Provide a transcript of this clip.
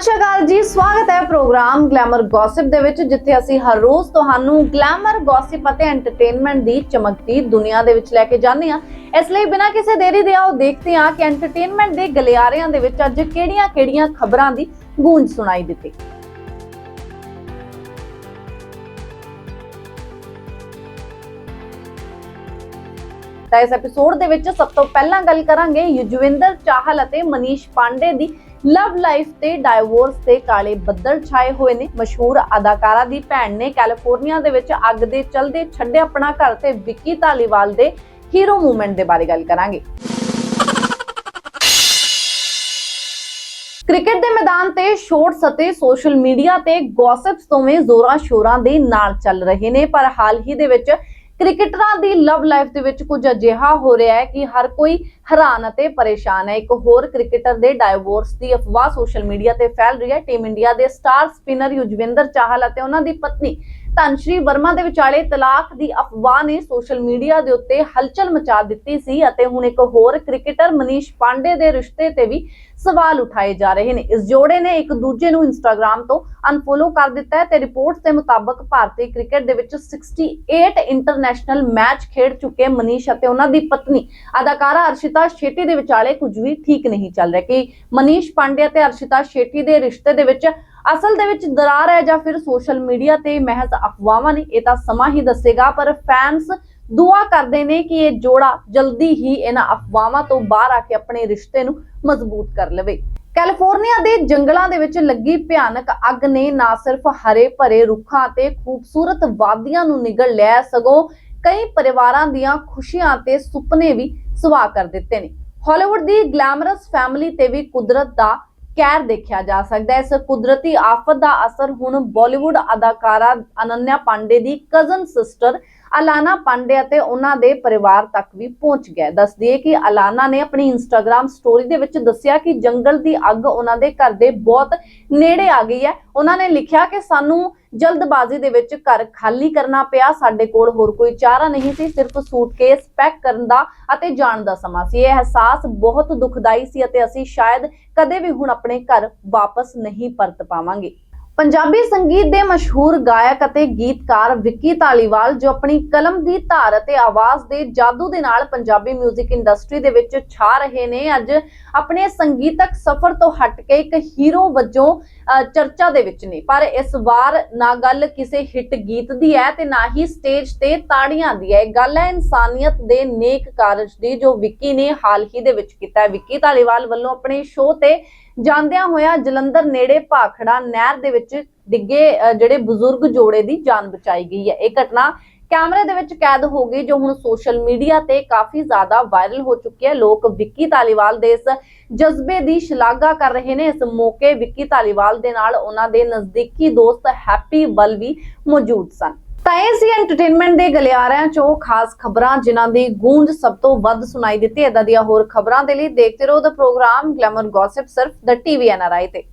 ਸਤਿ ਸ਼੍ਰੀ ਅਕਾਲ ਜੀ, ਸਵਾਗਤ ਹੈ ਪ੍ਰੋਗਰਾਮ ਗਲੈਮਰ ਗੌਸਿਪ ਦੇ ਵਿੱਚ, ਜਿੱਥੇ ਅਸੀਂ ਹਰ ਰੋਜ਼ ਤੁਹਾਨੂੰ ਗਲੈਮਰ ਗੌਸਿਪ ਅਤੇ ਐਂਟਰਟੇਨਮੈਂਟ ਦੀ ਚਮਕਦੀ ਦੁਨੀਆ ਦੇ ਵਿੱਚ ਲੈ ਕੇ ਜਾਂਦੇ ਹਾਂ। ਇਸ ਲਈ ਬਿਨਾਂ ਕਿਸੇ ਦੇਰੀ ਦੇ ਆਓ, ਦੇਖਦੇ ਹਾਂ ਕਿ ਐਂਟਰਟੇਨਮੈਂਟ ਦੇ ਗਲਿਆਰਿਆਂ ਦੇ ਵਿੱਚ ਅੱਜ ਕਿਹੜੀਆਂ-ਕਿਹੜੀਆਂ ਖਬਰਾਂ ਦੀ ਗੂੰਜ ਸੁਣਾਈ ਦਿੱਤੀ। ਤਾਂ ਇਸ ਐਪੀਸੋਡ ਦੇ ਵਿੱਚ ਸਭ ਤੋਂ ਪਹਿਲਾਂ ਗੱਲ ਕਰਾਂਗੇ ਯੁਜਵਿੰਦਰ ਚਾਹਲ ਅਤੇ ਮਨੀਸ਼ ਪਾਂਡੇ ਦੀ ਲਵ ਲਾਈਫ ਤੇ ਡਾਈਵੋਰਸ ਤੇ ਕਾਲੇ ਬੱਦਲ ਛਾਏ ਹੋਏ ਨੇ। ਮਸ਼ਹੂਰ ਅਦਾਕਾਰਾ ਦੀ ਭੈਣ ਨੇ ਕੈਲੀਫੋਰਨੀਆ ਦੇ ਵਿੱਚ ਅੱਗ ਦੇ ਚਲਦੇ ਛੱਡਿਆ ਆਪਣਾ ਘਰ ਤੇ ਵਿੱਕੀ ਧਾਲੀਵਾਲ ਦੇ ਹੀਰੋ ਮੂਵਮੈਂਟ ਦੇ ਬਾਰੇ ਗੱਲ ਕਰਾਂਗੇ। ਕ੍ਰਿਕਟ ਦੇ ਮੈਦਾਨ ਤੇ ਸ਼ੋਰਟਸ ਅਤੇ ਸੋਸ਼ਲ ਮੀਡੀਆ ਤੇ ਗੌਸਿਪਸ ਦੋਵੇਂ ਜ਼ੋਰਾਂ ਸ਼ੋਰਾਂ ਦੇ ਨਾਲ ਚੱਲ ਰਹੇ ਨੇ, ਪਰ ਹਾਲ ਹੀ ਦੇ ਵਿੱਚ ਕ੍ਰਿਕਟਰਾਂ ਦੀ ਲਵ ਲਾਈਫ ਦੇ ਵਿੱਚ ਕੁਝ ਅਜਿਹਾ ਹੋ ਰਿਹਾ ਹੈ ਕਿ ਹਰ ਕੋਈ ਹੈਰਾਨ ਅਤੇ ਪਰੇਸ਼ਾਨ ਹੈ। ਇੱਕ ਹੋਰ ਕ੍ਰਿਕਟਰ ਦੇ ਡਾਈਵੋਰਸ ਦੀ ਅਫਵਾਹ ਸੋਸ਼ਲ ਮੀਡੀਆ ਤੇ ਫੈਲ ਰਹੀ ਹੈ। ਟੀਮ ਇੰਡੀਆ ਦੇ ਸਟਾਰ ਸਪਿਨਰ ਯੁਜਵਿੰਦਰ ਚਾਹਲ ਅਤੇ ਉਹਨਾਂ ਦੀ ਪਤਨੀ ਧਨਸ਼੍ਰੀ ਵਰਮਾ ਦੇ ਵਿਚਾਲੇ ਤਲਾਕ ਦੀ ਅਫਵਾਹ ਨੇ ਸੋਸ਼ਲ ਮੀਡੀਆ ਦੇ ਉੱਤੇ ਹਲਚਲ ਮਚਾ ਦਿੱਤੀ ਸੀ ਅਤੇ ਹੁਣ ਇੱਕ ਹੋਰ ਕ੍ਰਿਕਟਰ ਮਨੀਸ਼ ਪਾਂਡੇ ਦੇ ਰਿਸ਼ਤੇ ਤੇ ਵੀ ਸਵਾਲ ਉਠਾਏ ਜਾ ਰਹੇ ਨੇ। ਇਸ ਜੋੜੇ ਨੇ ਇੱਕ ਦੂਜੇ ਨੂੰ ਇੰਸਟਾਗ੍ਰam ਤੋਂ ਅਨਫੋਲੋ ਕਰ ਦਿੱਤਾ ਹੈ ਤੇ ਰਿਪੋਰਟਸ ਦੇ ਮੁਤਾਬਕ ਭਾਰਤੀ ਕ੍ਰਿਕਟ ਦੇ ਵਿੱਚ 68 ਇੰਟਰਨੈਸ਼ਨਲ ਮੈਚ ਖੇਡ ਚੁੱਕੇ ਮਨੀਸ਼ ਅਤੇ ਉਹਨਾਂ ਦੀ ਪਤਨੀ। ਅਦਾਕਾਰਾ ਅਰਸ਼ਿਤਾ ਸ਼ੇਟੀ ਦੇ ਵਿਚਾਲੇ ਕੁਝ ਵੀ ਠੀਕ ਨਹੀਂ ਚੱਲ ਰਿਹਾ। ਕਿ ਮਨੀਸ਼ ਪਾਂਡੇ ਅਤੇ ਅਰਸ਼ਿਤਾ ਸ਼ੇਟੀ ਦੇ ਰਿਸ਼ਤੇ ਦੇ ਵਿੱਚ ਅਸਲ ਦੇ ਵਿੱਚ ਦਰਾਰ ਹੈ ਜਾਂ ਫਿਰ ਸੋਸ਼ਲ ਮੀਡੀਆ ਤੇ ਮਹਿਜ਼ ਅਫਵਾਹਾਂ ਨੇ, ਇਹ ਤਾਂ ਸਮਾਂ ਹੀ ਦੱਸੇਗਾ, ਪਰ ਫੈਨਸ ਦੁਆ ਕਰਦੇ ਨੇ ਕਿ ਇਹ ਜੋੜਾ ਜਲਦੀ ਹੀ ਇਹਨਾਂ ਅਫਵਾਹਾਂ ਤੋਂ ਬਾਹਰ ਆ ਕੇ ਆਪਣੇ ਰਿਸ਼ਤੇ ਨੂੰ ਮਜ਼ਬੂਤ ਕਰ ਲਵੇ। ਕੈਲੀਫੋਰਨੀਆ ਦੇ ਜੰਗਲਾਂ ਦੇ ਵਿੱਚ ਲੱਗੀ ਭਿਆਨਕ ਅੱਗ ਨੇ ਨਾ ਸਿਰਫ ਹਰੇ ਭਰੇ ਰੁੱਖਾਂ ਤੇ ਖੂਬਸੂਰਤ ਵਾਦੀਆਂ ਨੂੰ ਨਿਗਲ ਲਿਆ, ਸਗੋਂ ਕਈ ਪਰਿਵਾਰਾਂ ਦੀਆਂ ਖੁਸ਼ੀਆਂ ਤੇ ਸੁਪਨੇ ਵੀ ਸੁਆਹ ਕਰ ਦਿੱਤੇ ਨੇ। ਹਾਲੀਵੁੱਡ ਦੀ ਗਲੈਮਰਸ ਫੈਮਿਲੀ ਤੇ ਵੀ ਕੁਦਰਤ ਦਾ ਕਹਿਰ ਦੇਖਿਆ ਜਾ ਸਕਦਾ ਹੈ ਇਸ ਕੁਦਰਤੀ ਆਫਤ ਦਾ ਅਸਰ ਹੁਣ ਬਾਲੀਵੁੱਡ ਅਦਾਕਾਰਾ ਅਨੰਨਿਆ ਪਾਂਡੇ ਦੀ ਕਜ਼ਨ ਸਿਸਟਰ ਅਲਾਨਾ ਪਾਂਡੇ ਅਤੇ ਉਹਨਾਂ ਦੇ ਪਰਿਵਾਰ ਤੱਕ ਵੀ ਪਹੁੰਚ ਗਿਆ ਹੈ। ਦੱਸ ਦਈਏ ਕਿ ਅਲਾਨਾ ਨੇ ਆਪਣੀ ਇੰਸਟਾਗ੍ਰam ਸਟੋਰੀ ਦੇ ਵਿੱਚ ਦੱਸਿਆ ਕਿ ਜੰਗਲ ਦੀ ਅੱਗ ਉਹਨਾਂ ਦੇ ਘਰ ਦੇ ਬਹੁਤ ਨੇੜੇ ਆ ਗਈ ਹੈ ਉਹਨਾਂ ਨੇ ਲਿਖਿਆ ਕਿ ਸਾਨੂੰ ਜਲਦਬਾਜ਼ੀ ਦੇ ਵਿੱਚ ਘਰ ਖਾਲੀ ਕਰਨਾ ਪਿਆ। ਸਾਡੇ ਕੋਲ ਹੋਰ ਕੋਈ ਚਾਰਾ ਨਹੀਂ ਸੀ, ਸਿਰਫ ਸੂਟਕੇਸ ਪੈਕ ਕਰਨ ਦਾ ਅਤੇ ਜਾਣ ਦਾ ਸਮਾਂ ਸੀ। ਇਹ ਅਹਿਸਾਸ ਬਹੁਤ ਦੁਖਦਾਈ ਸੀ ਅਤੇ ਅਸੀਂ ਸ਼ਾਇਦ ਕਦੇ ਵੀ ਹੁਣ ਆਪਣੇ ਘਰ ਵਾਪਸ ਨਹੀਂ ਪਰਤ ਪਾਵਾਂਗੇ। ਪੰਜਾਬੀ ਸੰਗੀਤ ਦੇ ਮਸ਼ਹੂਰ ਗਾਇਕ ਅਤੇ ਗੀਤਕਾਰ ਵਿੱਕੀ ਧਾਲੀਵਾਲ, ਜੋ ਆਪਣੀ ਕਲਮ ਦੀ ਧਾਰ ਅਤੇ ਆਵਾਜ਼ ਦੇ ਜਾਦੂ ਦੇ ਨਾਲ ਪੰਜਾਬੀ 뮤직 ਇੰਡਸਟਰੀ ਦੇ ਵਿੱਚ ਛਾ ਰਹੇ ਨੇ, ਅੱਜ ਆਪਣੇ ਸੰਗੀਤਕ ਸਫ਼ਰ ਤੋਂ ਹਟ ਕੇ ਇੱਕ ਹੀਰੋ ਵਜੋਂ ਚਰਚਾ ਦੇ ਵਿੱਚ ਨੇ। ਪਰ ਇਸ ਵਾਰ ਨਾ ਗੱਲ ਕਿਸੇ ਹਿੱਟ ਗੀਤ ਦੀ ਹੈ ਤੇ ਨਾ ਹੀ ਸਟੇਜ ਤੇ ਤਾੜੀਆਂ ਦੀ ਹੈ। ਗੱਲ ਹੈ ਇਨਸਾਨੀਅਤ ਦੇ ਨੇਕ ਕਾਰਜ ਦੀ, ਜੋ ਵਿੱਕੀ ਨੇ ਹਾਲ ਹੀ ਦੇ ਵਿੱਚ ਕੀਤਾ ਹੈ। ਵਿੱਕੀ ਧਾਲੀਵਾਲ ਵੱਲੋਂ ਆਪਣੇ ਸ਼ੋਅ ਤੇ ਜਾਂਦਿਆਂ ਹੋਇਆ ਜਲੰਧਰ ਨੇੜੇ ਭਾਖੜਾ ਨਹਿਰ ਦੇ ਵਿੱਚ ਡਿੱਗੇ ਜਿਹੜੇ ਬਜ਼ੁਰਗ ਜੋੜੇ ਦੀ ਜਾਨ ਬਚਾਈ ਗਈ ਹੈ। ਇਹ ਘਟਨਾ ਕੈਮਰੇ ਦੇ ਵਿੱਚ ਕੈਦ ਹੋ ਗਈ ਜੋ ਹੁਣ ਸੋਸ਼ਲ ਮੀਡੀਆ ਤੇ ਕਾਫੀ ਜ਼ਿਆਦਾ ਵਾਇਰਲ ਹੋ ਚੁੱਕੀ ਹੈ। ਲੋਕ ਵਿੱਕੀ ਧਾਲੀਵਾਲ ਦੇ ਇਸ ਜਜ਼ਬੇ ਦੀ ਸ਼ਲਾਘਾ ਕਰ ਰਹੇ ਨੇ। ਇਸ ਮੌਕੇ ਵਿੱਕੀ ਧਾਲੀਵਾਲ ਦੇ ਨਾਲ ਉਹਨਾਂ ਦੇ ਨਜ਼ਦੀਕੀ ਦੋਸਤ ਹੈਪੀ ਵੱਲ ਵੀ ਮੌਜੂਦ ਸਨ। ਤਾਂ ਇਹ ਸੀ ਐਂਟਰਟੇਨਮੈਂਟ ਦੇ ਗਲਿਆਰਿਆਂ ਚੋਂ ਖਾਸ ਖਬਰਾਂ ਜਿਨ੍ਹਾਂ ਦੀ ਗੂੰਜ ਸਭ ਤੋਂ ਵੱਧ ਸੁਣਾਈ ਦਿੱਤੀ। ਇਦਾਂ ਦੀਆਂ ਹੋਰ ਖਬਰਾਂ ਦੇ ਲਈ ਦੇਖਦੇ ਰਹੋ ਦਾ ਪ੍ਰੋਗਰਾਮ ਗਲੈਮਰ ਗੌਸਿਪ ਸਿਰਫ ਦ ਟੀਵੀ ਐਨਆਰਆਈ ਤੇ।